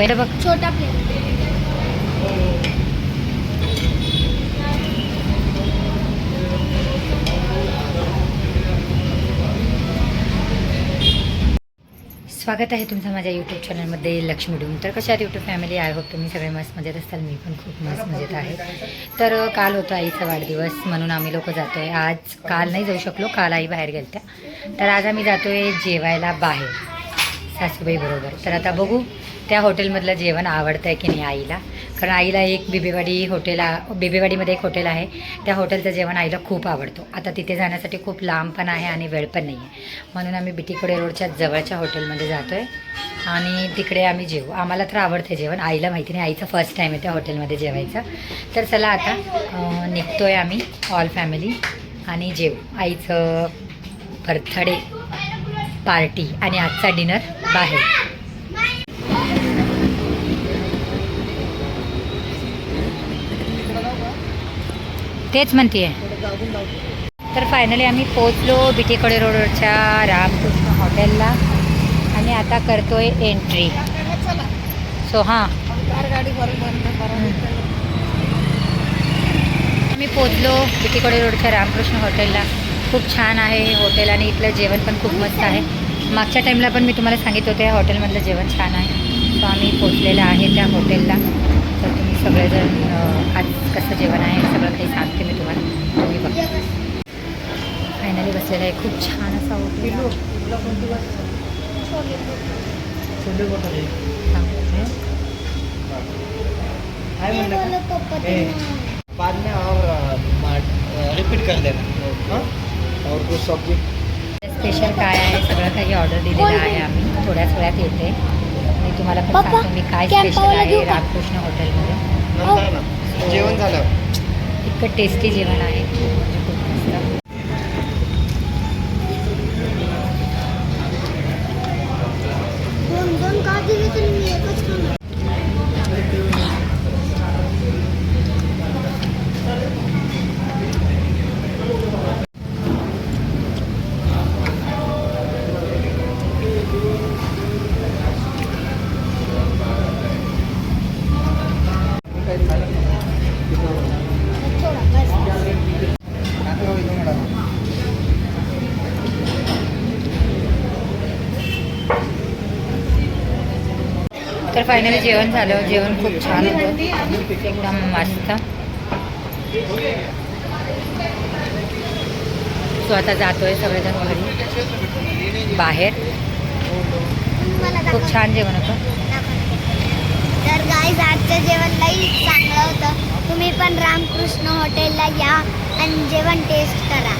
बैल बघ. छोटा प्लेट स्वागत आहे तुमचं माझ्या यूट्यूब चॅनलमध्ये लक्ष्मी डूम. तर कशा आहात यूट्यूब फॅमिली आय होप तुम्ही सगळे मस्त मजेत असाल. मी पण खूप मस्त मजेत आहे. तर काल होता आईचा वाढदिवस म्हणून आम्ही लोक जातो आहे आज काल नाही जाऊ शकलो. काल आई बाहेर गेलत्या. तर आज आम्ही जातो आहे जेवायला बाहेर. सासूबाई बरोबर. तर आता बघू त्या हॉटेलमधलं जेवण आवडतं आहे की नाही आईला? कारण आईला एक बिबेवाडी हॉटेल बिबेवाडीमध्ये एक हॉटेल आहे. त्या हॉटेलचं जेवण आईला खूप आवडतो. आता तिथे जाण्यासाठी खूप लांब पण आहे आणि वेळ पण नाही आहे म्हणून आम्ही बिटीकडे रोडच्या जवळच्या हॉटेलमध्ये जातो आहे आणि तिकडे आम्ही जेवू. आम्हाला तर आवडते जेवण. आईला माहिती नाही. आईचं फर्स्ट टाईम आहे त्या हॉटेलमध्ये जेवायचं. तर चला आता निघतो आहे आम्ही ऑल फॅमिली आणि जेवू. आईचं बर्थडे पार्टी आणि आजचा डिनर बाहेर. तेच म्हणते तर फायनली आम्ही पोचलो बिटीकडे रोडवरच्या रामकृष्ण हॉटेलला आणि आता करतोय एंट्री सो हां. आम्ही पोचलो बिटीकडे रोडच्या रामकृष्ण हॉटेलला. खूप छान आहे हे हॉटेल आणि इथलं जेवण पण खूप मस्त आहे. मागच्या टाईमला पण मी तुम्हाला सांगितलं होतं या हॉटेलमधलं जेवण छान आहे. सो आम्ही पोचलेलं आहे त्या हॉटेलला. अं, आज कसं जेवण आहे हे सगळं काही सांगते मी तुम्हाला? तुम्ही बघा. फायनली बसलेलं आहे. खूप छान असा हॉटेल बाद में और रिपीट कर देना. हाँ? और कुछ सब्ज़ी स्पेशल काय आहे? सगळं काही ऑर्डर दिलेलं आहे आम्ही. थोड्याच वेळात येते. आणि तुम्हाला पण सांगतो मी काय स्पेशल आहे रामकृष्ण हॉटेलमध्ये इतकं टेस्टी जेवण आहे. तर फायनली जेवण झालं. जेवण खूप छान होतं. एकदम मस्त. सो आता जातोय सगळेजण घरी. बाहेर. मला खूप छान जेवण होतं. तर गाईज आजचं जेवण लई चांगलं होतं. तुम्ही पण रामकृष्ण हॉटेलला या आणि जेवण टेस्ट करा.